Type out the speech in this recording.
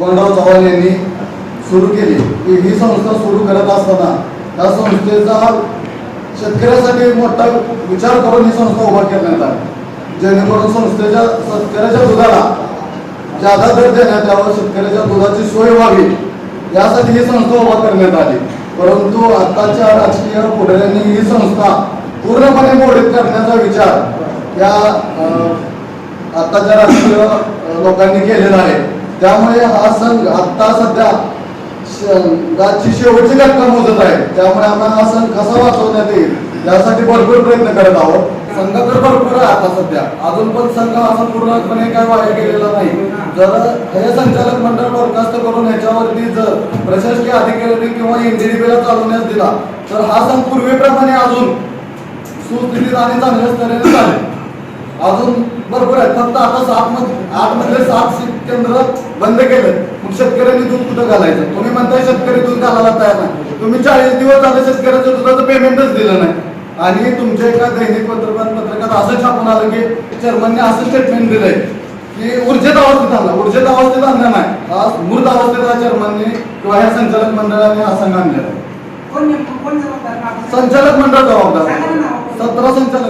बबनराव चव्हाण यांनी सुरू केली. की ही संस्था सुरू करत असताना त्या संस्थेचा शेतकऱ्यासाठी मोठा विचार करून ही संस्था उभा करण्यात आली. जेणेकरून संस्थेच्या शेतकऱ्याच्या दुधाला जादा दर देण्यात यावं शेतकऱ्याच्या दुधाची सोय व्हावी यासाठी ही संस्था उभा करण्यात आली. परंतु आताच्या राजकीय पुढाऱ्यांनी ही संस्था पूर्णपणे मोडीत करण्याचा विचार या आताच्या राजकीय लोकांनी केलेला आहे. त्यामुळे हा संघ आता सध्या गाची शेवटची घटना मोजत आहे. त्यामुळे आम्हाला हा सण कसा वाचवण्यात येईल यासाठी भरपूर प्रयत्न करत आहोत. संघ तर भरपूर आहे आता सध्या. अजून पण संघ असा पूर्णपणे काय वाया गेलेला नाही. जर हे संचालक मंडळ बरखास्त करून ह्याच्यावरती जर प्रशासकीय अधिकारी किंवा एनडीडीबीला चालवण्यास दिला तर हा संघ पूर्वीप्रमाणे अजून सुस्थितीत आणि चांगल्या स्तराने चालेल. अजून भरपूर आहे. फक्त आता सात मध्ये आठ मधले सात सीट केंद्र बंद केले. मग शेतकऱ्यांनी दूध कुठं घालायचं? तुम्ही म्हणताय शेतकरी दूध घालायला तयार नाही. तुम्ही चाळीस दिवस झाले शेतकऱ्याचं दुधाचं पेमेंटच दिलं नाही. आणि तुमच्या एका दैनिक पत्रकात पत्रकात असं छापून आलं की चेअरमनने असं स्टेटमेंट दिलंय की ऊर्जेत अवस्थेत आणला. ऊर्जेत अवस्थेत आणला नाही. हा मूर्त अवस्थेत हा चेअरमनने किंवा ह्या संचालक मंडळाने हा संघ आणलेला? संचालक मंडळ जबाबदार. सतरा संचालक